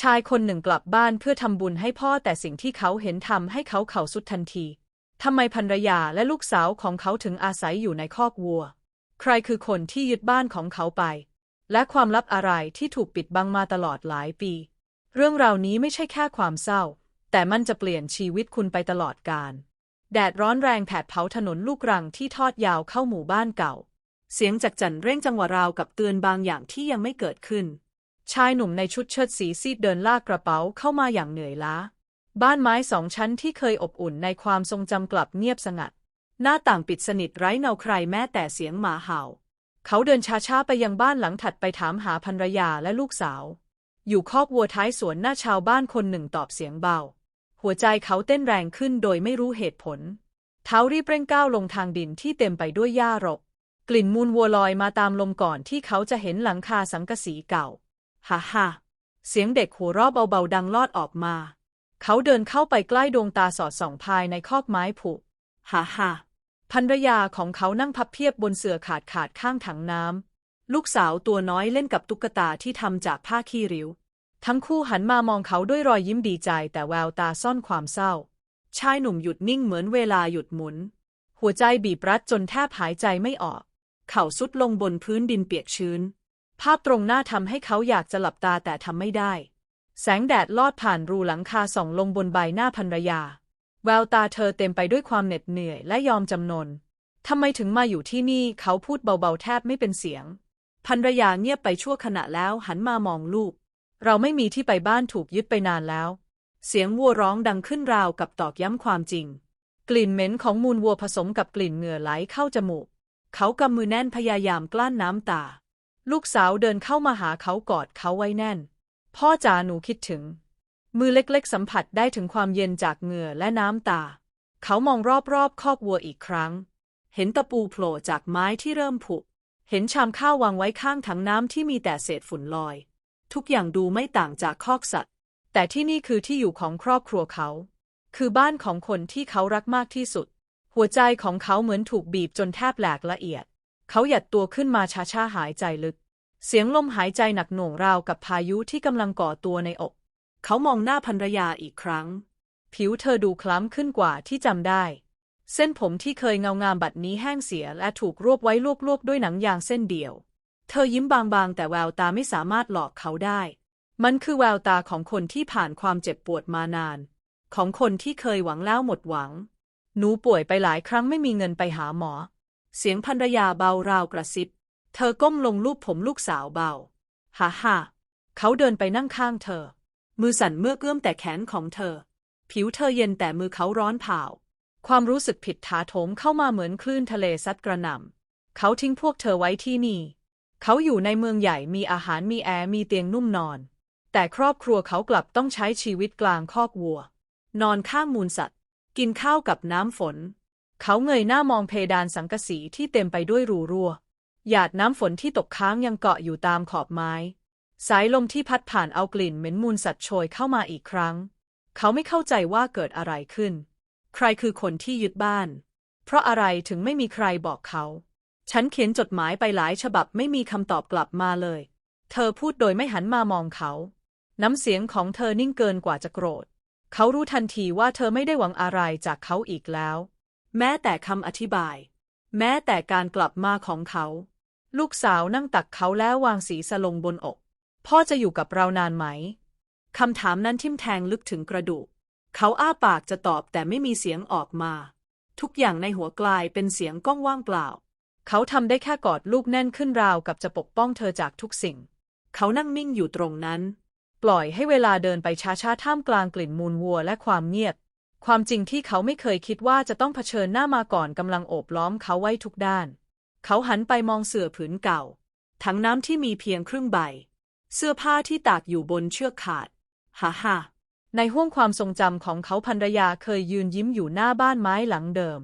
ชายคนหนึ่งกลับบ้านเพื่อทำบุญให้พ่อแต่สิ่งที่เขาเห็นทำให้เขาเข่าสุดทันที ทำไมภรรยาและลูกสาวของเขาถึงอาศัยอยู่ในคอกวัว ใครคือคนที่ยึดบ้านของเขาไป และความลับอะไรที่ถูกปิดบังมาตลอดหลายปี เรื่องราวนี้ไม่ใช่แค่ความเศร้า แต่มันจะเปลี่ยนชีวิตคุณไปตลอดกาล แดดร้อนแรงแผดเผาถนนลูกรังที่ทอดยาวเข้าหมู่บ้านเก่า เสียงจากจันเร่งจังหวะราวกับเตือนบางอย่างที่ยังไม่เกิดขึ้น ชายหนุ่มในชุดเชิ้ตสีซีดเดินลากกระเป๋าเข้ามาอย่างเหนื่อยล้า บ้านไม้สองชั้นที่เคยอบอุ่นในความทรงจำกลับเงียบสงัด หน้าต่างปิดสนิทไร้เงาใครแม้แต่เสียงหมาเห่า เขาเดินช้าๆไปยังบ้านหลังถัดไปถามหาภรรยาและลูกสาว อยู่คอกวัวท้ายสวนหน้าชาวบ้านคนหนึ่งตอบเสียงเบา หัวใจเขาเต้นแรงขึ้นโดยไม่รู้เหตุผล เท้ารีบเร่งก้าวลงทางดินที่เต็มไปด้วยหญ้ารก กลิ่นมูลวัวลอยมาตามลมก่อนที่เขาจะเห็นหลังคาสังกะสีเก่า ฮ่าฮ่าเสียงเด็กหัวเราะเบาๆดังลอดออกมา เขาเดินเข้าไปใกล้ดวงตาสอดส่องภายในคอกไม้ผุฮ่าฮ่าภรรยาของเขานั่งพับเพียบบนเสื่อขาดขาดข้างถังน้ำ ลูกสาวตัวน้อยเล่นกับตุ๊กตาที่ทำจากผ้าขี้ริ้ว ทั้งคู่หันมามองเขาด้วยรอยยิ้มดีใจแต่แววตาซ่อนความเศร้า ชายหนุ่มหยุดนิ่งเหมือนเวลาหยุดหมุน หัวใจบีบรัดจนแทบหายใจไม่ออก เข่าสุดลงบนพื้นดินเปียกชื้น ภาพตรงหน้าทำให้เขาอยากจะหลับตาแต่ทำไม่ได้ แสงแดดลอดผ่านรูหลังคาส่องลงบนใบหน้าภรรยา แววตาเธอเต็มไปด้วยความเหน็ดเหนื่อยและยอมจำนนทำไมถึงมาอยู่ที่นี่เขาพูดเบาๆแทบไม่เป็นเสียงภรรยาเงียบไปชั่วขณะแล้วหันมามองลูก เราไม่มีที่ไปบ้านถูกยึดไปนานแล้ว เสียงวัวร้องดังขึ้นราวกับตอกย้ำความจริง กลิ่นเหม็นของมูลวัวผสมกับกลิ่นเหงื่อไหลเข้าจมูก เขากำมือแน่นพยายามกลั้นน้ำตา ลูกสาวเดินเข้ามาหาเขากอดเขาไว้แน่น พ่อจ๋าหนูคิดถึง มือเล็กๆสัมผัสได้ถึงความเย็นจากเหงื่อและน้ำตา เขามองรอบๆคอกวัวอีกครั้ง เห็นตะปูโผล่จากไม้ที่เริ่มผุ เห็นชามข้าววางไว้ข้างถังน้ำที่มีแต่เศษฝุ่นลอย ทุกอย่างดูไม่ต่างจากคอกสัตว์ แต่ที่นี่คือที่อยู่ของครอบครัวเขา คือบ้านของคนที่เขารักมากที่สุด หัวใจของเขาเหมือนถูกบีบจนแทบแหลกละเอียด เขาหยัดตัวขึ้นมาช้าๆหายใจลึก เสียงลมหายใจหนักหน่วงราวกับพายุที่กำลังก่อตัวในอก เขามองหน้าภรรยาอีกครั้ง ผิวเธอดูคล้ำขึ้นกว่าที่จำได้ เส้นผมที่เคยเงางามบัดนี้แห้งเสียและถูกรวบไว้ลวกๆด้วยหนังยางเส้นเดียว เธอยิ้มบางๆ แต่แววตาไม่สามารถหลอกเขาได้ มันคือแววตาของคนที่ผ่านความเจ็บปวดมานาน ของคนที่เคยหวังแล้วหมดหวัง หนูป่วยไปหลายครั้งไม่มีเงินไปหาหมอ เสียงภรรยาเบาราวกระซิบ เธอก้มลงลูบผมลูกสาวเบา ฮ่าฮ่าเขาเดินไปนั่งข้างเธอ มือสั่นเมื่อเกื้อมแต่แขนของเธอ ผิวเธอเย็นแต่มือเขาร้อนเผาความรู้สึกผิดถาโถมเข้ามาเหมือนคลื่นทะเลซัดกระหน่ำเขาทิ้งพวกเธอไว้ที่นี่ เขาอยู่ในเมืองใหญ่มีอาหารมีแอร์มีเตียงนุ่มนอน แต่ครอบครัวเขากลับต้องใช้ชีวิตกลางคอกวัว นอนข้างมูลสัตว์ กินข้าวกับน้ำฝน เขาเงยหน้ามองเพดานสังกะสีที่เต็มไปด้วยรูรั่ว หยาดน้ำฝนที่ตกค้างยังเกาะอยู่ตามขอบไม้ สายลมที่พัดผ่านเอากลิ่นเหม็นมูลสัตว์โชยเข้ามาอีกครั้ง เขาไม่เข้าใจว่าเกิดอะไรขึ้น ใครคือคนที่ยึดบ้าน เพราะอะไรถึงไม่มีใครบอกเขา ฉันเขียนจดหมายไปหลายฉบับไม่มีคำตอบกลับมาเลย เธอพูดโดยไม่หันมามองเขา น้ำเสียงของเธอนิ่งเกินกว่าจะโกรธ เขารู้ทันทีว่าเธอไม่ได้หวังอะไรจากเขาอีกแล้ว แม้แต่คำอธิบาย แม้แต่การกลับมาของเขา ลูกสาวนั่งตักเขาแล้ววางศีรษะลงบนอก พ่อจะอยู่กับเรานานไหมคำถามนั้นทิ่มแทงลึกถึงกระดูก เขาอ้าปากจะตอบแต่ไม่มีเสียงออกมา ทุกอย่างในหัวกลายเป็นเสียงก้องว่างเปล่า เขาทำได้แค่กอดลูกแน่นขึ้นราวกับจะปกป้องเธอจากทุกสิ่ง เขานั่งนิ่งอยู่ตรงนั้น ปล่อยให้เวลาเดินไปช้าๆท่ามกลางกลิ่นมูลวัวและความเงียบ ความจริงที่เขาไม่เคยคิดว่าจะต้องเผชิญหน้ามาก่อนกำลังโอบล้อมเขาไว้ทุกด้าน เขาหันไปมองเสื่อผืนเก่า ถังน้ำที่มีเพียงครึ่งใบ เสื้อผ้าที่ตากอยู่บนเชือกขาด ฮ่าฮ่าในห้วงความทรงจำของเขาภรรยาเคยยืนยิ้มอยู่หน้าบ้านไม้หลังเดิม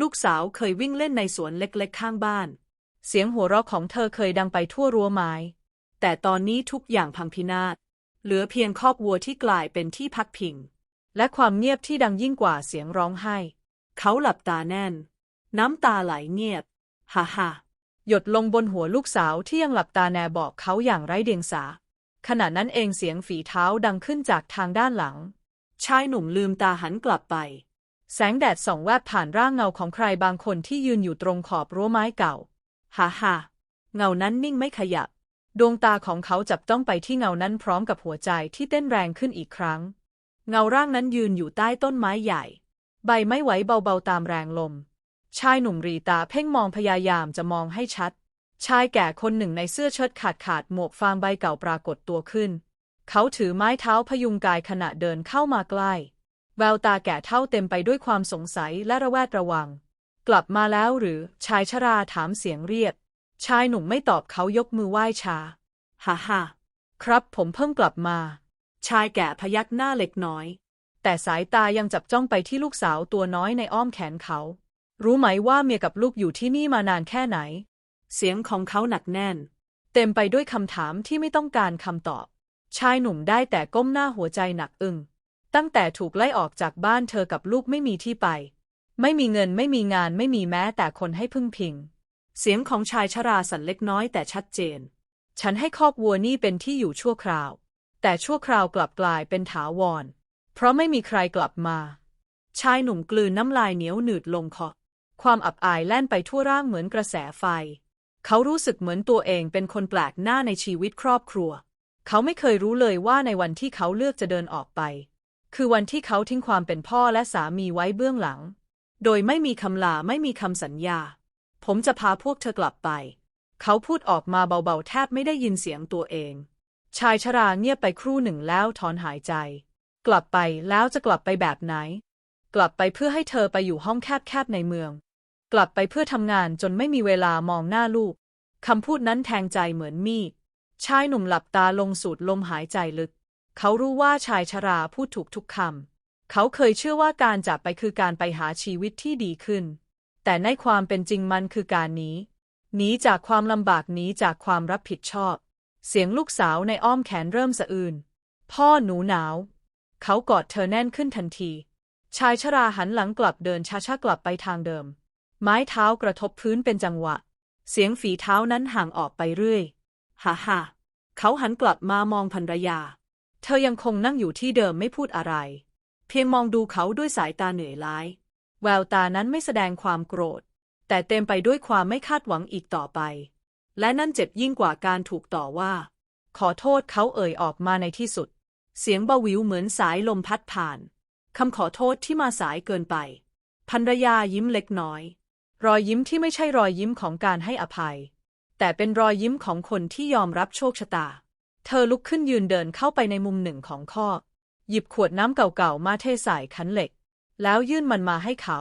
ลูกสาวเคยวิ่งเล่นในสวนเล็กๆ ข้างบ้าน เสียงหัวเราะของเธอเคยดังไปทั่วรั้วไม้ แต่ตอนนี้ทุกอย่างพังพินาศ เหลือเพียงคอกวัวที่กลายเป็นที่พักพิง และความเงียบที่ดังยิ่งกว่าเสียงร้องไห้ เขาหลับตาแน่น น้ำตาไหลเงียบ ฮ่าฮ่าหยดลงบนหัวลูกสาวที่ยังหลับตาแนบอกเขาอย่างไร้เดียงสา ขณะนั้นเองเสียงฝีเท้าดังขึ้นจากทางด้านหลัง ชายหนุ่มลืมตาหันกลับไป แสงแดดส่องแวบผ่านร่างเงาของใครบางคนที่ยืนอยู่ตรงขอบรั้วไม้เก่า ฮ่าฮ่าเงานั้นนิ่งไม่ขยับ ดวงตาของเขาจับต้องไปที่เงานั้นพร้อมกับหัวใจที่เต้นแรงขึ้นอีกครั้ง เงาร่างนั้นยืนอยู่ใต้ต้นไม้ใหญ่ ใบไม้ไหวเบาๆตามแรงลม ชายหนุ่มรีตาเพ่งมองพยายามจะมองให้ชัด ชายแก่คนหนึ่งในเสื้อเชิ้ตขาดขาดหมวกฟางใบเก่าปรากฏตัวขึ้น เขาถือไม้เท้าพยุงกายขณะเดินเข้ามาใกล้ แววตาแก่เท่าเต็มไปด้วยความสงสัยและระแวดระวัง กลับมาแล้วหรือชายชราถามเสียงเรียบชายหนุ่มไม่ตอบเขายกมือไหว้ชา ฮ่าฮ่าครับผมเพิ่งกลับมา ชายแก่พยักหน้าเล็กน้อย แต่สายตายังจับจ้องไปที่ลูกสาวตัวน้อยในอ้อมแขนเขา รู้ไหมว่าเมียกับลูกอยู่ที่นี่มานานแค่ไหน เสียงของเขาหนักแน่น เต็มไปด้วยคำถามที่ไม่ต้องการคำตอบ ชายหนุ่มได้แต่ก้มหน้าหัวใจหนักอึ้งตั้งแต่ถูกไล่ออกจากบ้านเธอกับลูกไม่มีที่ไป ไม่มีเงินไม่มีงานไม่มีแม้แต่คนให้พึ่งพิง เสียงของชายชราสั่นเล็กน้อยแต่ชัดเจน ฉันให้คอกวัวนี่เป็นที่อยู่ชั่วคราว แต่ชั่วคราวกลับกลายเป็นถาวร เพราะไม่มีใครกลับมา ชายหนุ่มกลืนน้ำลายเหนียวหนืดลงคอ ความอับอายแล่นไปทั่วร่างเหมือนกระแสไฟ เขารู้สึกเหมือนตัวเองเป็นคนแปลกหน้าในชีวิตครอบครัว เขาไม่เคยรู้เลยว่าในวันที่เขาเลือกจะเดินออกไป คือวันที่เขาทิ้งความเป็นพ่อและสามีไว้เบื้องหลัง โดยไม่มีคำลาไม่มีคำสัญญา ผมจะพาพวกเธอกลับไป เขาพูดออกมาเบาๆแทบไม่ได้ยินเสียงตัวเอง ชายชราเงียบไปครู่หนึ่งแล้วถอนหายใจ กลับไปแล้วจะกลับไปแบบไหน กลับไปเพื่อให้เธอไปอยู่ห้องแคบๆในเมือง กลับไปเพื่อทำงานจนไม่มีเวลามองหน้าลูกคำพูดนั้นแทงใจเหมือนมีดชายหนุ่มหลับตาลงสูดลมหายใจลึก เขารู้ว่าชายชราพูดถูกทุกคำเขาเคยเชื่อว่าการจากไปคือการไปหาชีวิตที่ดีขึ้น แต่ในความเป็นจริงมันคือการหนีหนีจากความลำบากหนีจากความรับผิดชอบ เสียงลูกสาวในอ้อมแขนเริ่มสะอื้นพ่อหนูหนาว เขากอดเธอแน่นขึ้นทันที ชายชราหันหลังกลับเดินช้าๆกลับไปทางเดิม ไม้เท้ากระทบพื้นเป็นจังหวะ เสียงฝีเท้านั้นห่างออกไปเรื่อยฮ่าฮ่าเขาหันกลับมามองภรรยา เธอยังคงนั่งอยู่ที่เดิมไม่พูดอะไร เพียงมองดูเขาด้วยสายตาเหนื่อยล้าแววตานั้นไม่แสดงความโกรธ แต่เต็มไปด้วยความไม่คาดหวังอีกต่อไป และนั่นเจ็บยิ่งกว่าการถูกต่อว่า ขอโทษเขาเอ่ยออกมาในที่สุด เสียงเบาวิวเหมือนสายลมพัดผ่าน คำขอโทษที่มาสายเกินไปภรรยายิ้มเล็กน้อย รอยยิ้มที่ไม่ใช่รอยยิ้มของการให้อภัย แต่เป็นรอยยิ้มของคนที่ยอมรับโชคชะตา เธอลุกขึ้นยืนเดินเข้าไปในมุมหนึ่งของคอกหยิบขวดน้ำเก่าๆมาเทใส่ขันเหล็ก แล้วยื่นมันมาให้เขา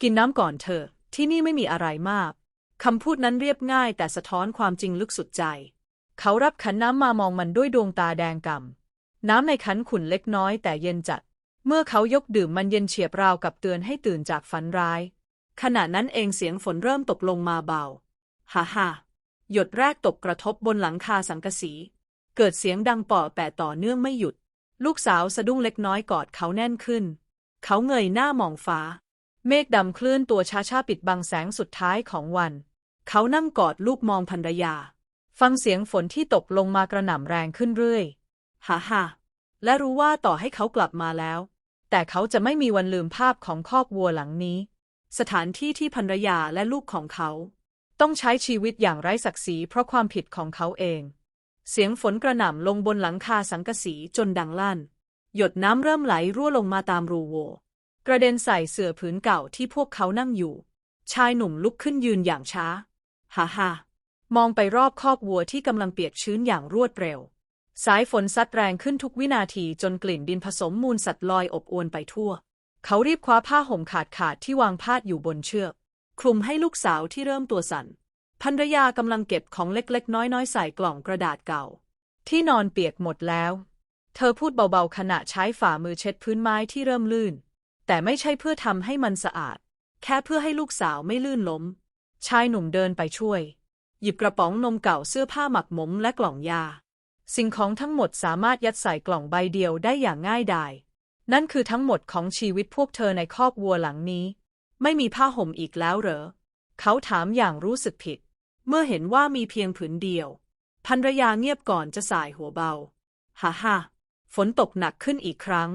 กินน้ำก่อนเถอที่นี่ไม่มีอะไรมาก คำพูดนั้นเรียบง่ายแต่สะท้อนความจริงลึกสุดใจ เขารับขันน้ำมามองมันด้วยดวงตาแดงกำ่ำน้ำในขันขุ่นเล็กน้อยแต่เย็นจัด เมื่อเขายกดื่มมันเย็นเฉียบราวกับเตือนให้ตื่นจากฝันร้าย ขณะนั้นเองเสียงฝนเริ่มตกลงมาเบาฮ่าฮ่าหยดแรกตกกระทบบนหลังคาสังกะสี เกิดเสียงดังป่อแปะต่อเนื่องไม่หยุด ลูกสาวสะดุ้งเล็กน้อยกอดเขาแน่นขึ้น เขาเงยหน้ามองฟ้า เมฆดำเคลื่อนตัวช้าๆปิดบังแสงสุดท้ายของวัน เขานั่งกอดลูกมองภรรยา ฟังเสียงฝนที่ตกลงมากระหน่ำแรงขึ้นเรื่อยฮ่าฮ่าและรู้ว่าต่อให้เขากลับมาแล้ว แต่เขาจะไม่มีวันลืมภาพของคอกวัวหลังนี้ สถานที่ที่ภรรยาและลูกของเขา ต้องใช้ชีวิตอย่างไร้ศักดิ์ศรีเพราะความผิดของเขาเอง เสียงฝนกระหน่ำลงบนหลังคาสังกะสีจนดังลั่น หยดน้ำเริ่มไหลรั่วลงมาตามรูโวกระเด็นใส่เสื่อผืนเก่าที่พวกเขานั่งอยู่ ชายหนุ่มลุกขึ้นยืนอย่างช้า ฮ่าฮ่ามองไปรอบคอกวัวที่กำลังเปียกชื้นอย่างรวดเร็ว สายฝนซัดแรงขึ้นทุกวินาทีจนกลิ่นดินผสมมูลสัตว์ลอยอบอวนไปทั่ว เขารีบคว้าผ้าห่มขาดขาดที่วางพาดอยู่บนเชือก คลุมให้ลูกสาวที่เริ่มตัวสั่นภรรยากำลังเก็บของเล็กๆ น้อยๆ ใส่กล่องกระดาษเก่า ที่นอนเปียกหมดแล้ว เธอพูดเบาๆขณะใช้ฝ่ามือเช็ดพื้นไม้ที่เริ่มลื่น แต่ไม่ใช่เพื่อทำให้มันสะอาด แค่เพื่อให้ลูกสาวไม่ลื่นล้ม ชายหนุ่มเดินไปช่วย หยิบกระป๋องนมเก่าเสื้อผ้าหมักหมมและกล่องยา สิ่งของทั้งหมดสามารถยัดใส่กล่องใบเดียวได้อย่างง่ายดาย นั่นคือทั้งหมดของชีวิตพวกเธอในคอกวัวหลังนี้ ไม่มีผ้าห่มอีกแล้วเหรอ เขาถามอย่างรู้สึกผิด เมื่อเห็นว่ามีเพียงผืนเดียวภรรยาเงียบก่อนจะสายหัวเบาฮ่าฮ่าฝนตกหนักขึ้นอีกครั้ง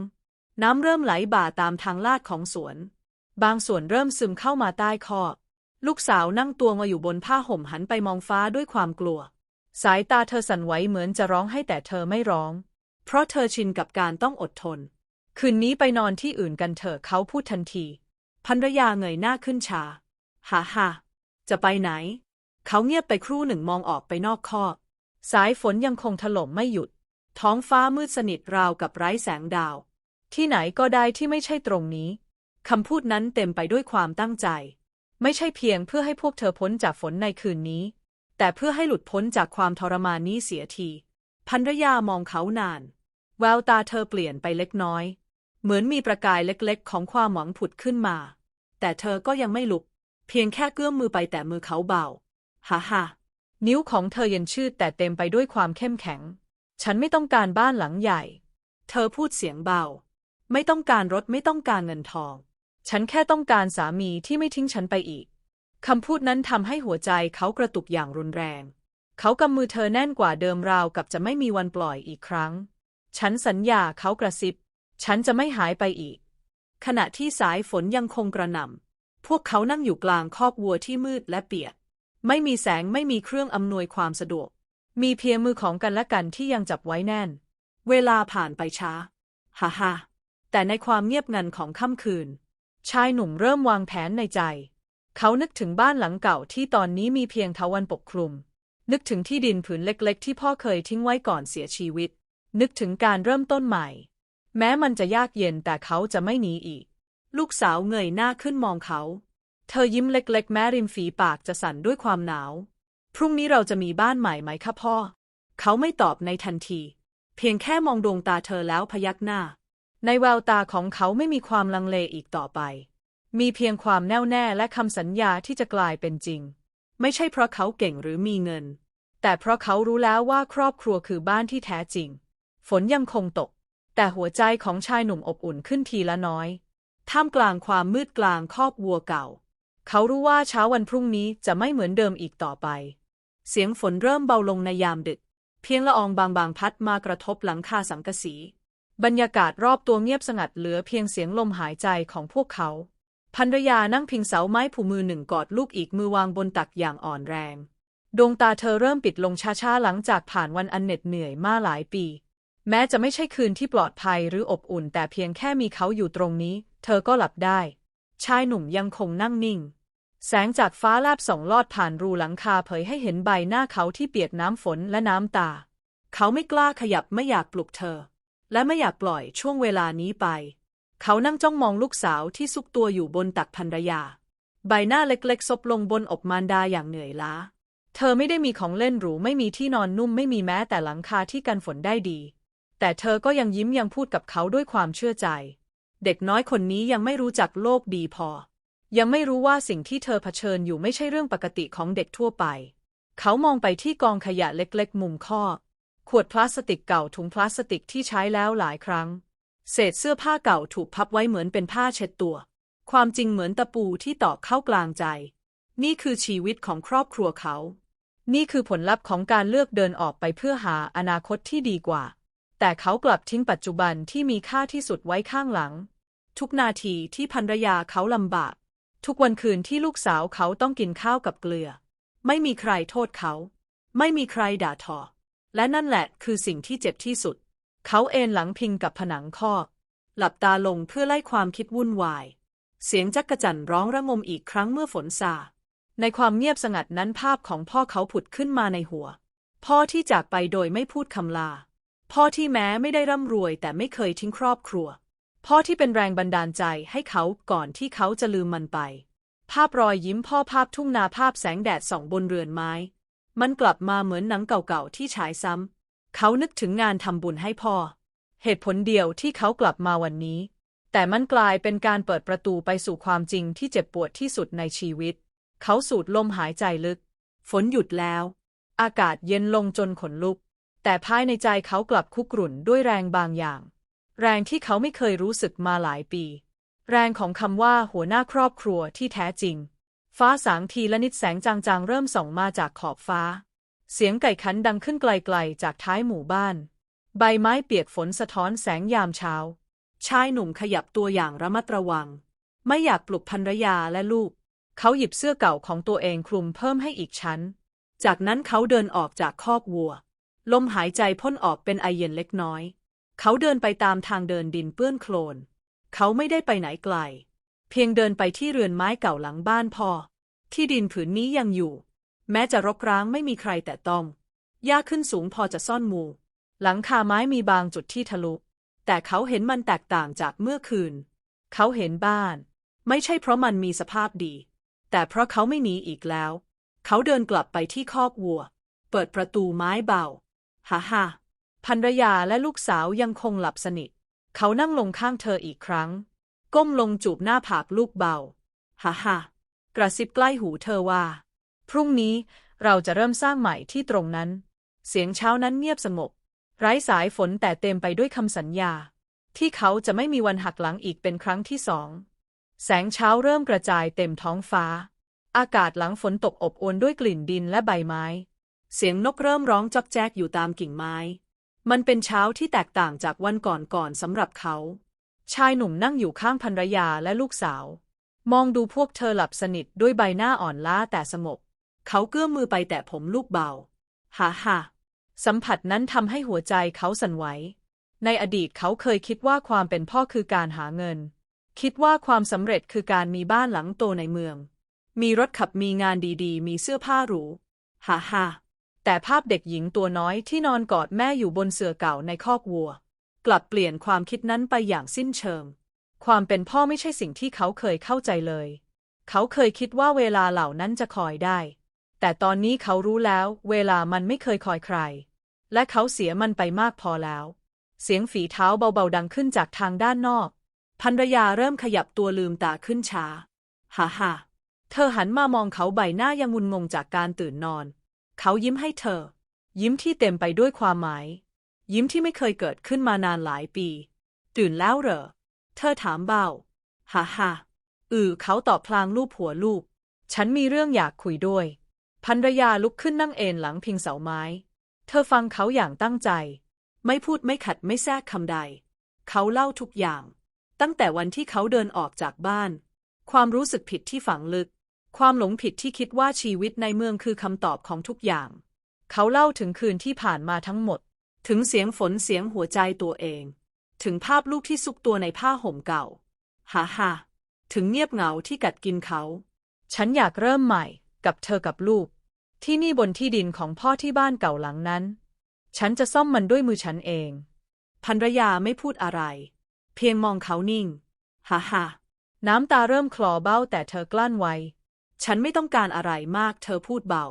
น้ำเริ่มไหลบ่าตามทางลาดของสวน บางส่วนเริ่มซึมเข้ามาใต้คอ ลูกสาวนั่งตัวงออยู่บนผ้าห่มหันไปมองฟ้าด้วยความกลัว สายตาเธอสั่นไหวเหมือนจะร้องให้แต่เธอไม่ร้อง เพราะเธอชินกับการต้องอดทน คืนนี้ไปนอนที่อื่นกันเถอะเขาพูดทันทีภรรยาเงยหน้าขึ้นชาฮ่าฮ่าจะไปไหน เขาเงียบไปครู่หนึ่งมองออกไปนอกคอกสายฝนยังคงถล่มไม่หยุด ท้องฟ้ามืดสนิทราวกับไร้แสงดาว ที่ไหนก็ได้ที่ไม่ใช่ตรงนี้คำพูดนั้นเต็มไปด้วยความตั้งใจ ไม่ใช่เพียงเพื่อให้พวกเธอพ้นจากฝนในคืนนี้ แต่เพื่อให้หลุดพ้นจากความทรมานนี้เสียทีภรรยามองเขานาน แววตาเธอเปลี่ยนไปเล็กน้อย เหมือนมีประกายเล็กๆ ของความหวังผุดขึ้นมา แต่เธอก็ยังไม่ลุก เพียงแค่เกื้อมมือไปแต่มือเขาเบาฮ่าฮ่านิ้วของเธอเย็นชืดแต่เต็มไปด้วยความเข้มแข็ง ฉันไม่ต้องการบ้านหลังใหญ่ เธอพูดเสียงเบา ไม่ต้องการรถไม่ต้องการเงินทอง ฉันแค่ต้องการสามีที่ไม่ทิ้งฉันไปอีก คำพูดนั้นทำให้หัวใจเขากระตุกอย่างรุนแรง เขากำมือเธอแน่นกว่าเดิมราวกับจะไม่มีวันปล่อยอีกครั้ง ฉันสัญญาเขากระซิบ ฉันจะไม่หายไปอีก ขณะที่สายฝนยังคงกระหน่ำ พวกเขานั่งอยู่กลางคอกวัวที่มืดและเปียก ไม่มีแสงไม่มีเครื่องอำนวยความสะดวก มีเพียงมือของกันและกันที่ยังจับไว้แน่น เวลาผ่านไปช้า ฮ่าฮ่าแต่ในความเงียบงันของค่ำคืน ชายหนุ่มเริ่มวางแผนในใจ เขานึกถึงบ้านหลังเก่าที่ตอนนี้มีเพียงเถาวันปกคลุม นึกถึงที่ดินผืนเล็กๆ ที่พ่อเคยทิ้งไว้ก่อนเสียชีวิต นึกถึงการเริ่มต้นใหม่ แม้มันจะยากเย็นแต่เขาจะไม่หนีอีก ลูกสาวเงยหน้าขึ้นมองเขา เธอยิ้มเล็กๆ แม้ริมฝีปากจะสั่นด้วยความหนาว พรุ่งนี้เราจะมีบ้านใหม่ไหมคะพ่อ เขาไม่ตอบในทันที เพียงแค่มองดวงตาเธอแล้วพยักหน้า ในแววตาของเขาไม่มีความลังเลอีกต่อไป มีเพียงความแน่วแน่และคำสัญญาที่จะกลายเป็นจริง ไม่ใช่เพราะเขาเก่งหรือมีเงิน แต่เพราะเขารู้แล้วว่าครอบครัวคือบ้านที่แท้จริง ฝนยังคงตก แต่หัวใจของชายหนุ่มอบอุ่นขึ้นทีละน้อย ท่ามกลางความมืดกลางคอกวัวเก่า เขารู้ว่าเช้าวันพรุ่งนี้จะไม่เหมือนเดิมอีกต่อไป เสียงฝนเริ่มเบาลงในยามดึก เพียงละอองบางๆพัดมากระทบหลังคาสังกะสี บรรยากาศรอบตัวเงียบสงัดเหลือเพียงเสียงลมหายใจของพวกเขาภรรยานั่งพิงเสาไม้ผูมือหนึ่งกอดลูกอีกมือวางบนตักอย่างอ่อนแรง ดวงตาเธอเริ่มปิดลงช้าๆหลังจากผ่านวันอันเหน็ดเหนื่อยมาหลายปี แม้จะไม่ใช่คืนที่ปลอดภัยหรืออบอุ่น แต่เพียงแค่มีเขาอยู่ตรงนี้ เธอก็หลับได้ ชายหนุ่มยังคงนั่งนิ่ง แสงจากฟ้าแลบส่องลอดผ่านรูหลังคาเผยให้เห็นใบหน้าเขาที่เปียกน้ำฝนและน้ำตา เขาไม่กล้าขยับไม่อยากปลุกเธอ และไม่อยากปล่อยช่วงเวลานี้ไป เขานั่งจ้องมองลูกสาวที่ซุกตัวอยู่บนตักภรรยา ใบหน้าเล็กๆซบลงบนอกมารดาอย่างเหนื่อยล้า เธอไม่ได้มีของเล่นหรูไม่มีที่นอนนุ่มไม่มีแม้แต่หลังคาที่กันฝนได้ดี แต่เธอก็ยังยิ้มยังพูดกับเขาด้วยความเชื่อใจ เด็กน้อยคนนี้ยังไม่รู้จักโลกดีพอ ยังไม่รู้ว่าสิ่งที่เธอเผชิญอยู่ไม่ใช่เรื่องปกติของเด็กทั่วไป เขามองไปที่กองขยะเล็กๆ มุมข้อ ขวดพลาสติกเก่าถุงพลาสติกที่ใช้แล้วหลายครั้ง เศษเสื้อผ้าเก่าถูกพับไว้เหมือนเป็นผ้าเช็ดตัว ความจริงเหมือนตะปูที่ตอกเข้ากลางใจ นี่คือชีวิตของครอบครัวเขา นี่คือผลลัพธ์ของการเลือกเดินออกไปเพื่อหาอนาคตที่ดีกว่า แต่เขากลับทิ้งปัจจุบันที่มีค่าที่สุดไว้ข้างหลัง ทุกนาทีที่ภรรยาเขาลำบาก ทุกวันคืนที่ลูกสาวเขาต้องกินข้าวกับเกลือ ไม่มีใครโทษเขา ไม่มีใครด่าทอ และนั่นแหละคือสิ่งที่เจ็บที่สุด เขาเอนหลังพิงกับผนังคอก หลับตาลงเพื่อไล่ความคิดวุ่นวาย เสียงจักกะจั่นร้องระงมอีกครั้งเมื่อฝนซาในความเงียบสงัดนั้นภาพของพ่อเขาผุดขึ้นมาในหัว พ่อที่จากไปโดยไม่พูดคำลา พ่อที่แม้ไม่ได้ร่ำรวยแต่ไม่เคยทิ้งครอบครัว พ่อที่เป็นแรงบันดาลใจให้เขาก่อนที่เขาจะลืมมันไป ภาพรอยยิ้มพ่อภาพทุ่งนาภาพแสงแดดส่องบนเรือนไม้ มันกลับมาเหมือนหนังเก่าๆที่ฉายซ้ำ เขานึกถึงงานทำบุญให้พ่อ เหตุผลเดียวที่เขากลับมาวันนี้ แต่มันกลายเป็นการเปิดประตูไปสู่ความจริงที่เจ็บปวดที่สุดในชีวิต เขาสูดลมหายใจลึก ฝนหยุดแล้ว อากาศเย็นลงจนขนลุก แต่ภายในใจเขากลับคุกรุ่นด้วยแรงบางอย่าง แรงที่เขาไม่เคยรู้สึกมาหลายปี แรงของคำว่าหัวหน้าครอบครัวที่แท้จริง ฟ้าสางทีละนิดแสงจางๆ เริ่มส่องมาจากขอบฟ้า เสียงไก่ขันดังขึ้นไกลๆ จากท้ายหมู่บ้าน ใบไม้เปียกฝนสะท้อนแสงยามเช้า ชายหนุ่มขยับตัวอย่างระมัดระวัง ไม่อยากปลุกภรรยาและลูก เขาหยิบเสื้อเก่าของตัวเองคลุมเพิ่มให้อีกชั้น จากนั้นเขาเดินออกจากคอกวัว ลมหายใจพ่นออกเป็นไอเย็นเล็กน้อย เขาเดินไปตามทางเดินดินเปื้อนโคลน เขาไม่ได้ไปไหนไกล เพียงเดินไปที่เรือนไม้เก่าหลังบ้านพอ ที่ดินผืนนี้ยังอยู่ แม้จะรกร้างไม่มีใครแต่ต้องหญ้าขึ้นสูงพอจะซ่อนมูหลังคาไม้มีบางจุดที่ทะลุ แต่เขาเห็นมันแตกต่างจากเมื่อคืน เขาเห็นบ้าน ไม่ใช่เพราะมันมีสภาพดี แต่เพราะเขาไม่หนีอีกแล้ว เขาเดินกลับไปที่คอกวัว เปิดประตูไม้เบาฮ่าฮ่าภรรยาและลูกสาวยังคงหลับสนิท เขานั่งลงข้างเธออีกครั้ง ก้มลงจูบหน้าผากลูกเบา ฮ่าฮ่ากระซิบใกล้หูเธอว่า พรุ่งนี้เราจะเริ่มสร้างใหม่ที่ตรงนั้น เสียงเช้านั้นเงียบสงบไร้สายฝนแต่เต็มไปด้วยคำสัญญา ที่เขาจะไม่มีวันหักหลังอีกเป็นครั้งที่สอง แสงเช้าเริ่มกระจายเต็มท้องฟ้า อากาศหลังฝนตกอบอวลด้วยกลิ่นดินและใบไม้ เสียงนกเริ่มร้องจอกแจ๊กอยู่ตามกิ่งไม้ มันเป็นเช้าที่แตกต่างจากวันก่อนๆสำหรับเขา ชายหนุ่มนั่งอยู่ข้างภรรยาและลูกสาว มองดูพวกเธอหลับสนิทด้วยใบหน้าอ่อนล้าแต่สงบเขาเกื้อมมือไปแตะผมลูกเบาฮ่าฮ่าสัมผัสนั้นทำให้หัวใจเขาสั่นไหว ในอดีตเขาเคยคิดว่าความเป็นพ่อคือการหาเงิน คิดว่าความสำเร็จคือการมีบ้านหลังโตในเมือง มีรถขับมีงานดีๆ มีเสื้อผ้าหรูฮ่าฮ่าแต่ภาพเด็กหญิงตัวน้อยที่นอนกอดแม่อยู่บนเสื่อเก่าในคอกวัว กลับเปลี่ยนความคิดนั้นไปอย่างสิ้นเชิง ความเป็นพ่อไม่ใช่สิ่งที่เขาเคยเข้าใจเลย เขาเคยคิดว่าเวลาเหล่านั้นจะคอยได้ แต่ตอนนี้เขารู้แล้ว เวลามันไม่เคยคอยใคร และเขาเสียมันไปมากพอแล้ว เสียงฝีเท้าเบาๆดังขึ้นจากทางด้านนอกภรรยาเริ่มขยับตัวลืมตาขึ้นช้าฮ่าฮ่าเธอหันมามองเขาใบหน้ายังงุนงงจากการตื่นนอน เขายิ้มให้เธอ ยิ้มที่เต็มไปด้วยความหมาย ยิ้มที่ไม่เคยเกิดขึ้นมานานหลายปี ตื่นแล้วเหรอ เธอถามเบาฮ่าฮ่าอือเขาตอบพลางลูบหัวลูก ฉันมีเรื่องอยากคุยด้วยภรรยาลุกขึ้นนั่งเอนหลังพิงเสาไม้ เธอฟังเขาอย่างตั้งใจ ไม่พูดไม่ขัดไม่แทรกคำใด เขาเล่าทุกอย่าง ตั้งแต่วันที่เขาเดินออกจากบ้าน ความรู้สึกผิดที่ฝังลึก ความหลงผิดที่คิดว่าชีวิตในเมืองคือคำตอบของทุกอย่าง เขาเล่าถึงคืนที่ผ่านมาทั้งหมด ถึงเสียงฝนเสียงหัวใจตัวเอง ถึงภาพลูกที่ซุกตัวในผ้าห่มเก่าฮ่าฮ่าถึงเงียบเหงาที่กัดกินเขา ฉันอยากเริ่มใหม่ กับเธอกับลูก ที่นี่บนที่ดินของพ่อที่บ้านเก่าหลังนั้น ฉันจะซ่อมมันด้วยมือฉันเองภรรยาไม่พูดอะไร เพียงมองเขานิ่งฮ่าฮ่าน้ำตาเริ่มคลอเบ้าแต่เธอกลั้นไว้ ฉันไม่ต้องการอะไรมากเธอพูดเบา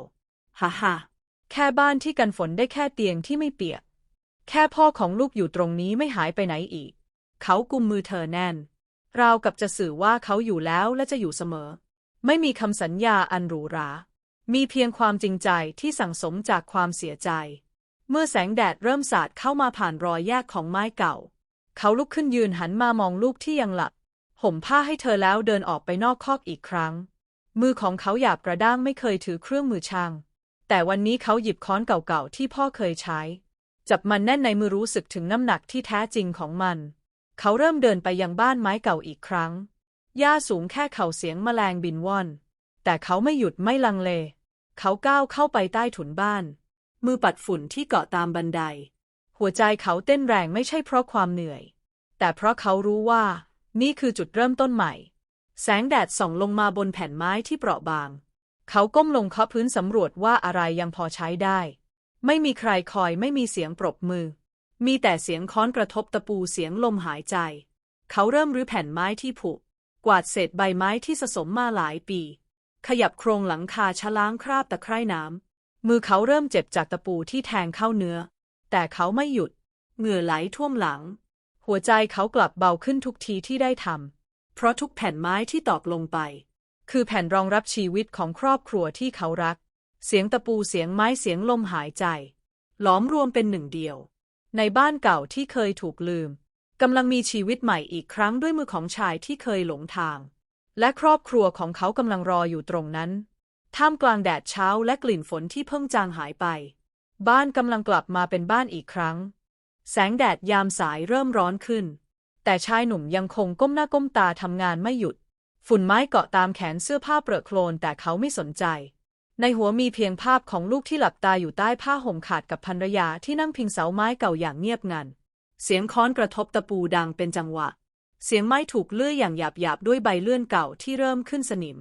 ฮ่าฮ่าแค่บ้านที่กันฝนได้แค่เตียงที่ไม่เปียก แค่พ่อของลูกอยู่ตรงนี้ไม่หายไปไหนอีก เขากุมมือเธอแน่น ราวกับจะสื่อว่าเขาอยู่แล้วและจะอยู่เสมอ ไม่มีคำสัญญาอันหรูหรา มีเพียงความจริงใจที่สั่งสมจากความเสียใจ เมื่อแสงแดดเริ่มสาดเข้ามาผ่านรอยแยกของไม้เก่า เขาลุกขึ้นยืนหันมามองลูกที่ยังหลับ ห่มผ้าให้เธอแล้วเดินออกไปนอกคอกอีกครั้ง มือของเขาหยาบกระด้างไม่เคยถือเครื่องมือช่าง แต่วันนี้เขาหยิบค้อนเก่าๆที่พ่อเคยใช้ จับมันแน่นในมือรู้สึกถึงน้ำหนักที่แท้จริงของมัน เขาเริ่มเดินไปยังบ้านไม้เก่าอีกครั้ง หญ้าสูงแค่เข่าเสียงแมลงบินว่อน แต่เขาไม่หยุดไม่ลังเล เขาก้าวเข้าไปใต้ถุนบ้าน มือปัดฝุ่นที่เกาะตามบันได หัวใจเขาเต้นแรงไม่ใช่เพราะความเหนื่อย แต่เพราะเขารู้ว่า นี่คือจุดเริ่มต้นใหม่ แสงแดดส่องลงมาบนแผ่นไม้ที่เปราะบาง เขาก้มลงเคาะพื้นสำรวจว่าอะไรยังพอใช้ได้ ไม่มีใครคอยไม่มีเสียงปรบมือ มีแต่เสียงค้อนกระทบตะปูเสียงลมหายใจ เขาเริ่มรื้อแผ่นไม้ที่ผุ กวาดเศษใบไม้ที่สะสมมาหลายปี ขยับโครงหลังคาชะล้างคราบตะไคร่น้ำมือเขาเริ่มเจ็บจากตะปูที่แทงเข้าเนื้อ แต่เขาไม่หยุด เหงื่อไหลท่วมหลัง หัวใจเขากลับเบาขึ้นทุกทีที่ได้ทำเพราะทุกแผ่นไม้ที่ตอกลงไป คือแผ่นรองรับชีวิตของครอบครัวที่เขารัก เสียงตะปูเสียงไม้เสียงลมหายใจ หลอมรวมเป็นหนึ่งเดียว ในบ้านเก่าที่เคยถูกลืมกำลังมีชีวิตใหม่อีกครั้งด้วยมือของชายที่เคยหลงทาง และครอบครัวของเขากำลังรออยู่ตรงนั้น ท่ามกลางแดดเช้าและกลิ่นฝนที่เพิ่งจางหายไป บ้านกำลังกลับมาเป็นบ้านอีกครั้ง แสงแดดยามสายเริ่มร้อนขึ้น แต่ชายหนุ่มยังคงก้มหน้าก้มตาทำงานไม่หยุด ฝุ่นไม้เกาะตามแขนเสื้อผ้าเปรอะโคลนแต่เขาไม่สนใจ ในหัวมีเพียงภาพของลูกที่หลับตาอยู่ใต้ผ้าห่มขาดกับภรรยาที่นั่งพิงเสาไม้เก่าอย่างเงียบงัน เสียงค้อนกระทบตะปูดังเป็นจังหวะ เสียงไม้ถูกเลื่อยอย่างหยาบๆด้วยใบเลื่อนเก่าที่เริ่มขึ้นสนิม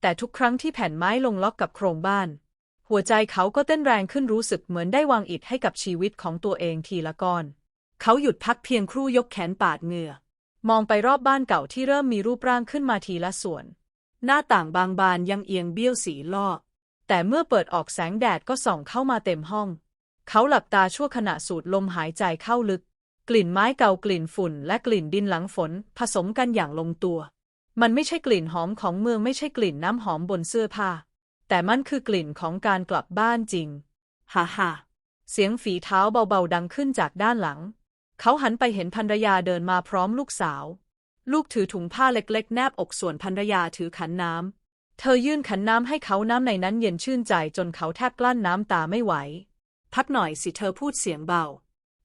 แต่ทุกครั้งที่แผ่นไม้ลงล็อกกับโครงบ้าน หัวใจเขาก็เต้นแรงขึ้นรู้สึกเหมือนได้วางอิฐให้กับชีวิตของตัวเองทีละก้อน เขาหยุดพักเพียงครู่ยกแขนปาดเหงื่อ มองไปรอบบ้านเก่าที่เริ่มมีรูปร่างขึ้นมาทีละส่วน หน้าต่างบางบานยังเอียงเบี้ยวสีลอก แต่เมื่อเปิดออกแสงแดดก็ส่องเข้ามาเต็มห้อง เขาหลับตาชั่วขณะสูดลมหายใจเข้าลึก กลิ่นไม้เก่ากลิ่นฝุ่น และกลิ่นดินหลังฝน ผสมกันอย่างลงตัว มันไม่ใช่กลิ่นหอมของเมืองไม่ใช่กลิ่นน้ำหอมบนเสื้อผ้า แต่มันคือกลิ่นของการกลับบ้านจริง ฮ่าฮ่าเสียงฝีเท้าเบาๆดังขึ้นจากด้านหลัง เขาหันไปเห็นภรรยาเดินมาพร้อมลูกสาว ลูกถือถุงผ้าเล็กๆ แนบอกส่วนภรรยาถือขันน้ำ เธอยื่นขันน้ำให้เขาน้ำในนั้นเย็นชื่นใจจนเขาแทบกลั้นน้ำตาไม่ไหว พักหน่อยสิเธอพูดเสียงเบา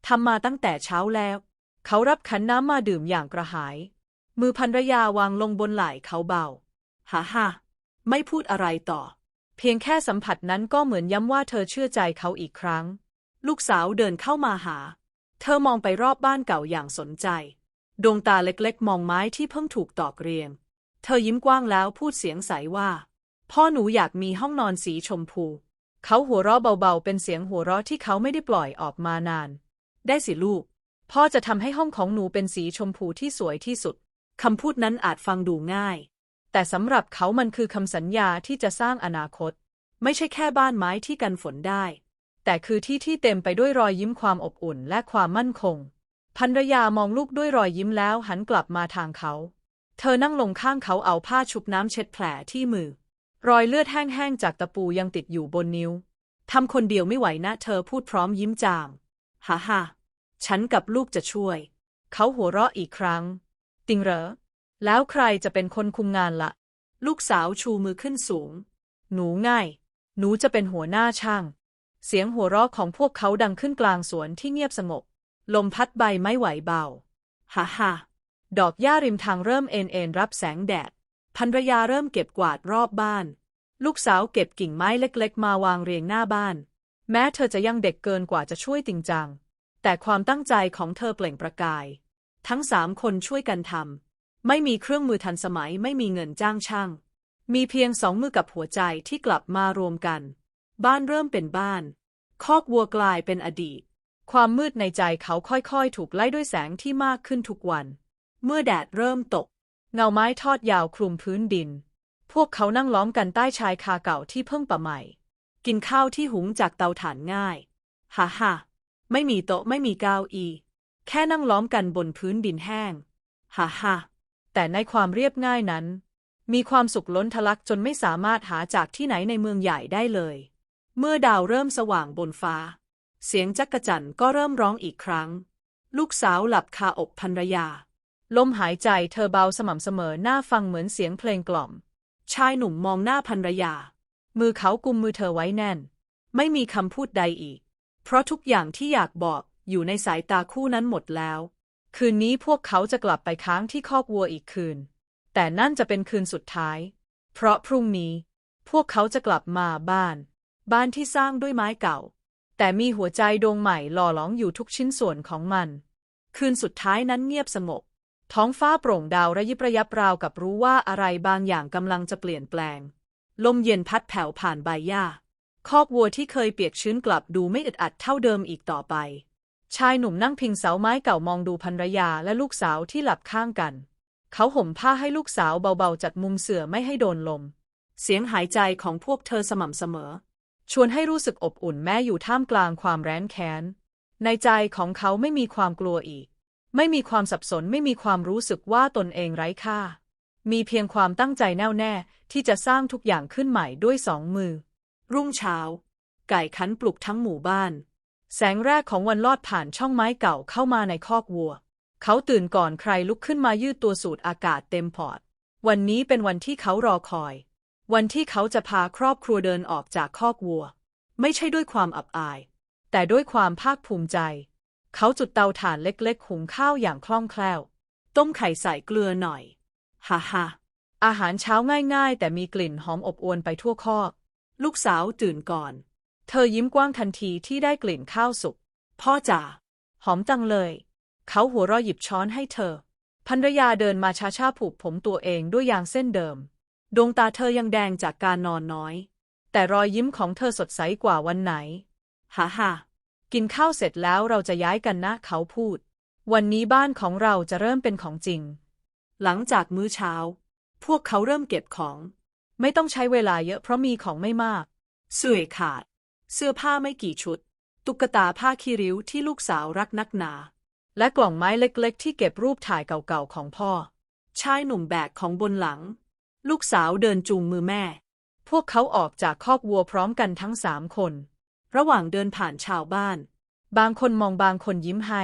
ทำมาตั้งแต่เช้าแล้ว เขารับขันน้ำมาดื่มอย่างกระหาย มือภรรยาวางลงบนไหล่เขาเบาฮ่าฮ่าไม่พูดอะไรต่อ เพียงแค่สัมผัสนั้นก็เหมือนย้ำว่าเธอเชื่อใจเขาอีกครั้ง ลูกสาวเดินเข้ามาหา เธอมองไปรอบบ้านเก่าอย่างสนใจ ดวงตาเล็กๆ มองไม้ที่เพิ่งถูกตอกเรียง เธอยิ้มกว้างแล้วพูดเสียงใสว่า พ่อหนูอยากมีห้องนอนสีชมพู เขาหัวเราะเบาๆ เป็นเสียงหัวเราะที่เขาไม่ได้ปล่อยออกมานาน ได้สิลูก พ่อจะทำให้ห้องของหนูเป็นสีชมพูที่สวยที่สุดคำพูดนั้นอาจฟังดูง่าย แต่สำหรับเขามันคือคำสัญญาที่จะสร้างอนาคต ไม่ใช่แค่บ้านไม้ที่กันฝนได้ แต่คือที่ที่เต็มไปด้วยรอยยิ้มความอบอุ่นและความมั่นคงภรรยามองลูกด้วยรอยยิ้มแล้วหันกลับมาทางเขา เธอนั่งลงข้างเขาเอาผ้าชุบน้ำเช็ดแผลที่มือ รอยเลือดแห้งๆจากตะปูยังติดอยู่บนนิ้ว ทำคนเดียวไม่ไหวนะ เธอพูดพร้อมยิ้มจางฮ่าฮ่าฉันกับลูกจะช่วย เขาหัวเราะอีกครั้ง ติงเหรอ แล้วใครจะเป็นคนคุมงานละ่ะ ลูกสาวชูมือขึ้นสูง หนูง่าย หนูจะเป็นหัวหน้าช่าง เสียงหัวเราะของพวกเขาดังขึ้นกลางสวนที่เงียบสงบ ลมพัดใบไม้ไหวเบา ฮ่าฮ่า ดอกหญ้าริมทางเริ่มเอ็นเอ็นรับแสงแดดภรรยาเริ่มเก็บกวาดรอบบ้าน ลูกสาวเก็บกิ่งไม้เล็กๆ มาวางเรียงหน้าบ้าน แม้เธอจะยังเด็กเกินกว่าจะช่วยจริงจัง แต่ความตั้งใจของเธอเปล่งประกาย ทั้งสามคนช่วยกันทำไม่มีเครื่องมือทันสมัยไม่มีเงินจ้างช่าง มีเพียงสองมือกับหัวใจที่กลับมารวมกัน บ้านเริ่มเป็นบ้าน คอกวัวกลายเป็นอดีต ความมืดในใจเขาค่อยๆ ถูกไล่ด้วยแสงที่มากขึ้นทุกวัน เมื่อแดดเริ่มตก เงาไม้ทอดยาวคลุมพื้นดิน พวกเขานั่งล้อมกันใต้ชายคาเก่าที่เพิ่งปะใหม่ กินข้าวที่หุงจากเตาถ่านง่ายฮ่าฮ่าไม่มีโต๊ะไม่มีเก้าอี้แค่นั่งล้อมกันบนพื้นดินแห้งฮ่าฮ่าแต่ในความเรียบง่ายนั้น มีความสุขล้นทะลักจนไม่สามารถหาจากที่ไหนในเมืองใหญ่ได้เลย เมื่อดาวเริ่มสว่างบนฟ้า เสียงจักกะจั่นก็เริ่มร้องอีกครั้ง ลูกสาวหลับคาอกภรรยา ลมหายใจเธอเบาสม่ำเสมอหน้าฟังเหมือนเสียงเพลงกล่อม ชายหนุ่มมองหน้าภรรยา มือเขากุมมือเธอไว้แน่น ไม่มีคำพูดใดอีก เพราะทุกอย่างที่อยากบอกอยู่ในสายตาคู่นั้นหมดแล้ว คืนนี้พวกเขาจะกลับไปค้างที่คอกวัวอีกคืน แต่นั่นจะเป็นคืนสุดท้าย เพราะพรุ่งนี้ พวกเขาจะกลับมาบ้าน บ้านที่สร้างด้วยไม้เก่า แต่มีหัวใจดวงใหม่หล่อหลอมอยู่ทุกชิ้นส่วนของมัน คืนสุดท้ายนั้นเงียบสงบ ท้องฟ้าโปร่งดาวระยิบระยับราวกับรู้ว่าอะไรบางอย่างกำลังจะเปลี่ยนแปลง ลมเย็นพัดแผ่วผ่านใบหญ้า คอกวัวที่เคยเปียกชื้นกลับดูไม่อึดอัดเท่าเดิมอีกต่อไป ชายหนุ่มนั่งพิงเสาไม้เก่ามองดูภรรยาและลูกสาวที่หลับข้างกัน เขาห่มผ้าให้ลูกสาวเบาๆจัดมุมเสื่อไม่ให้โดนลม เสียงหายใจของพวกเธอสม่ำเสมอ ชวนให้รู้สึกอบอุ่นแม้อยู่ท่ามกลางความแร้นแค้น ในใจของเขาไม่มีความกลัวอีก ไม่มีความสับสนไม่มีความรู้สึกว่าตนเองไร้ค่า มีเพียงความตั้งใจแน่วแน่ที่จะสร้างทุกอย่างขึ้นใหม่ด้วยสองมือ รุ่งเช้า ไก่ขันปลุกทั้งหมู่บ้าน แสงแรกของวันลอดผ่านช่องไม้เก่าเข้ามาในคอกวัว เขาตื่นก่อนใครลุกขึ้นมายืดตัวสูดอากาศเต็มพอร์ตวันนี้เป็นวันที่เขารอคอย วันที่เขาจะพาครอบครัวเดินออกจากคอกวัว ไม่ใช่ด้วยความอับอาย แต่ด้วยความภาคภูมิใจ เขาจุดเตาถ่านเล็กๆ หุงข้าวอย่างคล่องแคล่ว ต้มไข่ใส่เกลือหน่อย ฮ่าฮ่าอาหารเช้าง่ายๆ แต่มีกลิ่นหอมอบอวลไปทั่วคอก ลูกสาวตื่นก่อน เธอยิ้มกว้างทันทีที่ได้กลิ่นข้าวสุก พ่อจ๋า หอมจังเลย เขาหัวเราะหยิบช้อนให้เธอ ภรรยาเดินมาช้าๆ ผูกผมตัวเองด้วยยางเส้นเดิม ดวงตาเธอยังแดงจากการนอนน้อย แต่รอยยิ้มของเธอสดใสกว่าวันไหน ฮ่าฮ่า กินข้าวเสร็จแล้วเราจะย้ายกันนะเขาพูด วันนี้บ้านของเราจะเริ่มเป็นของจริง หลังจากมื้อเช้า พวกเขาเริ่มเก็บของ ไม่ต้องใช้เวลาเยอะเพราะมีของไม่มากเสื่อยขาด เสื้อผ้าไม่กี่ชุด ตุ๊กตาผ้าคีริ้วที่ลูกสาวรักนักหนา และกล่องไม้เล็กๆ ที่เก็บรูปถ่ายเก่าๆของพ่อ ชายหนุ่มแบกของบนหลัง ลูกสาวเดินจูงมือแม่ พวกเขาออกจากคอกวัวพร้อมกันทั้งสามคน ระหว่างเดินผ่านชาวบ้าน บางคนมองบางคนยิ้มให้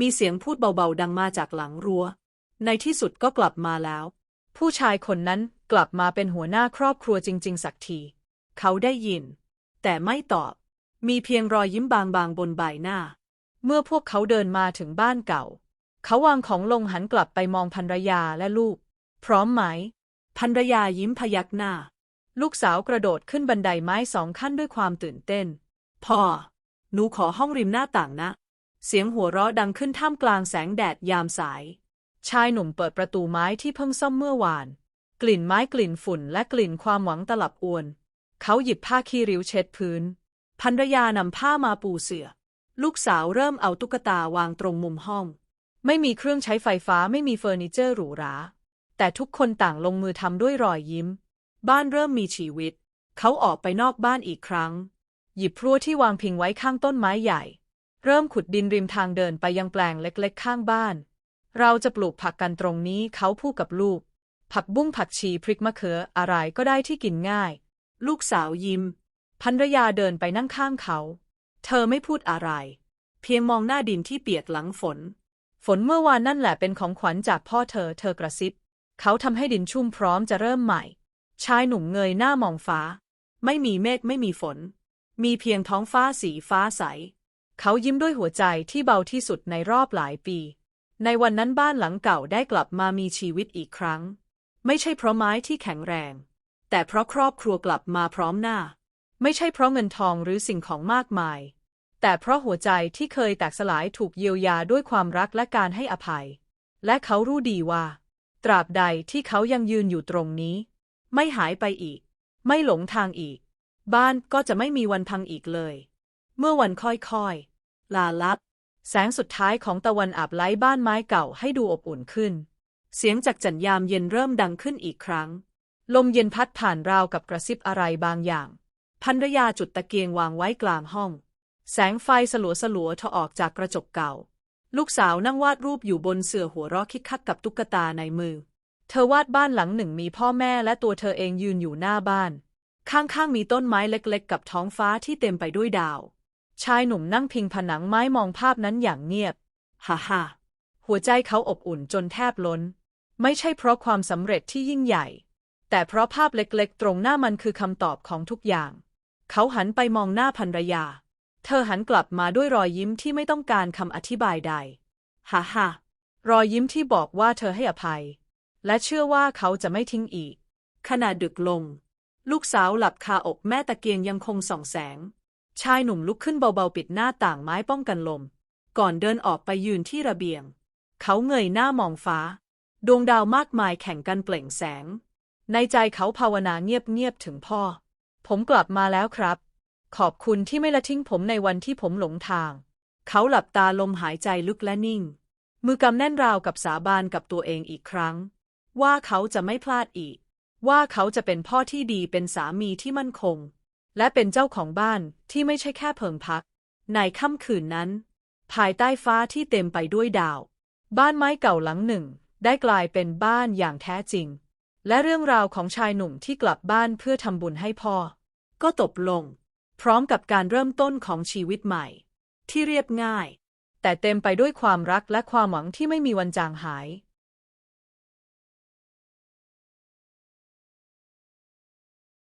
มีเสียงพูดเบาๆดังมาจากหลังรั้ว ในที่สุดก็กลับมาแล้ว ผู้ชายคนนั้นกลับมาเป็นหัวหน้าครอบครัวจริง ๆ สักที เขาได้ยิน แต่ไม่ตอบ มีเพียงรอยยิ้มบางๆบนใบหน้า เมื่อพวกเขาเดินมาถึงบ้านเก่า เขาวางของลงหันกลับไปมองภรรยาและลูก พร้อมไหมภรรยายิ้มพยักหน้า ลูกสาวกระโดดขึ้นบันไดไม้สองขั้นด้วยความตื่นเต้น พ่อ หนูขอห้องริมหน้าต่างนะ เสียงหัวเราะดังขึ้นท่ามกลางแสงแดดยามสาย ชายหนุ่มเปิดประตูไม้ที่เพิ่งซ่อมเมื่อวาน กลิ่นไม้กลิ่นฝุ่นและกลิ่นความหวังตลับอวน เขาหยิบผ้าคีริ้วเช็ดพื้นภรรยานำผ้ามาปูเสือ่อลูกสาวเริ่มเอาตุ๊กตาวางตรงมุมห้อง ไม่มีเครื่องใช้ไฟฟ้าไม่มีเฟอร์นิเจอร์หรูหรา แต่ทุกคนต่างลงมือทำด้วยรอยยิ้ม บ้านเริ่มมีชีวิต เขาออกไปนอกบ้านอีกครั้ง หยิบพลั่วที่วางพิงไว้ข้างต้นไม้ใหญ่ เริ่มขุดดินริมทางเดินไปยังแปลงเล็กๆ ข้างบ้าน เราจะปลูกผักกันตรงนี้เขาพูดกับลูก ผักบุ้งผักชีพริกมะเขืออะไรก็ได้ที่กินง่าย ลูกสาวยิ้มภรรยาเดินไปนั่งข้างเขา เธอไม่พูดอะไร เพียงมองหน้าดินที่เปียกหลังฝน ฝนเมื่อวานนั่นแหละเป็นของขวัญจากพ่อเธอ เธอกระซิบ เขาทำให้ดินชุ่มพร้อมจะเริ่มใหม่ ชายหนุ่มเงยหน้ามองฟ้า ไม่มีเมฆไม่มีฝน มีเพียงท้องฟ้าสีฟ้าใส เขายิ้มด้วยหัวใจที่เบาที่สุดในรอบหลายปี ในวันนั้นบ้านหลังเก่าได้กลับมามีชีวิตอีกครั้ง ไม่ใช่เพราะไม้ที่แข็งแรง แต่เพราะครอบครัวกลับมาพร้อมหน้า ไม่ใช่เพราะเงินทองหรือสิ่งของมากมาย แต่เพราะหัวใจที่เคยแตกสลายถูกเยียวยาด้วยความรักและการให้อภัย และเขารู้ดีว่า ตราบใดที่เขายังยืนอยู่ตรงนี้ ไม่หายไปอีก ไม่หลงทางอีก บ้านก็จะไม่มีวันพังอีกเลย เมื่อวันค่อยๆ ลาลับ แสงสุดท้ายของตะวันอาบไล้บ้านไม้เก่าให้ดูอบอุ่นขึ้น เสียงจากจันยามเย็นเริ่มดังขึ้นอีกครั้ง ลมเย็นพัดผ่านราวกับกระซิบอะไรบางอย่างภรรยาจุดตะเกียงวางไว้กลางห้อง แสงไฟสลัวสลัวๆทอออกจากกระจกเก่า ลูกสาวนั่งวาดรูปอยู่บนเสื่อหัวเราะคิกคักกับตุ๊กตาในมือ เธอวาดบ้านหลังหนึ่งมีพ่อแม่และตัวเธอเองยืนอยู่หน้าบ้าน ข้างๆมีต้นไม้เล็กๆ กับท้องฟ้าที่เต็มไปด้วยดาว ชายหนุ่มนั่งพิงผนังไม้มองภาพนั้นอย่างเงียบ ฮ่าฮ่าหัวใจเขาอบอุ่นจนแทบล้น ไม่ใช่เพราะความสำเร็จที่ยิ่งใหญ่ แต่เพราะภาพเล็กๆ ตรงหน้ามันคือคำตอบของทุกอย่าง เขาหันไปมองหน้าภรรยา เธอหันกลับมาด้วยรอยยิ้มที่ไม่ต้องการคำอธิบายใด ฮ่าฮ่ารอยยิ้มที่บอกว่าเธอให้อภัย และเชื่อว่าเขาจะไม่ทิ้งอีก ขณะดึกลง ลูกสาวหลับคาอกแม่ตะเกียงยังคงส่องแสง ชายหนุ่มลุกขึ้นเบาๆปิดหน้าต่างไม้ป้องกันลม ก่อนเดินออกไปยืนที่ระเบียง เขาเงยหน้ามองฟ้า ดวงดาวมากมายแข่งกันเปล่งแสง ในใจเขาภาวนาเงียบๆถึงพ่อ ผมกลับมาแล้วครับ ขอบคุณที่ไม่ละทิ้งผมในวันที่ผมหลงทาง เขาหลับตาลมหายใจลึกและนิ่ง มือกำแน่นราวกับสาบานกับตัวเองอีกครั้ง ว่าเขาจะไม่พลาดอีก ว่าเขาจะเป็นพ่อที่ดีเป็นสามีที่มั่นคง และเป็นเจ้าของบ้านที่ไม่ใช่แค่เพิงพัก ในค่ำคืนนั้น ภายใต้ฟ้าที่เต็มไปด้วยดาว บ้านไม้เก่าหลังหนึ่ง ได้กลายเป็นบ้านอย่างแท้จริง และเรื่องราวของชายหนุ่มที่กลับบ้านเพื่อทำบุญให้พ่อ ก็จบลง พร้อมกับการเริ่มต้นของชีวิตใหม่ ที่เรียบง่าย แต่เต็มไปด้วยความรักและความหวังที่ไม่มีวันจางหาย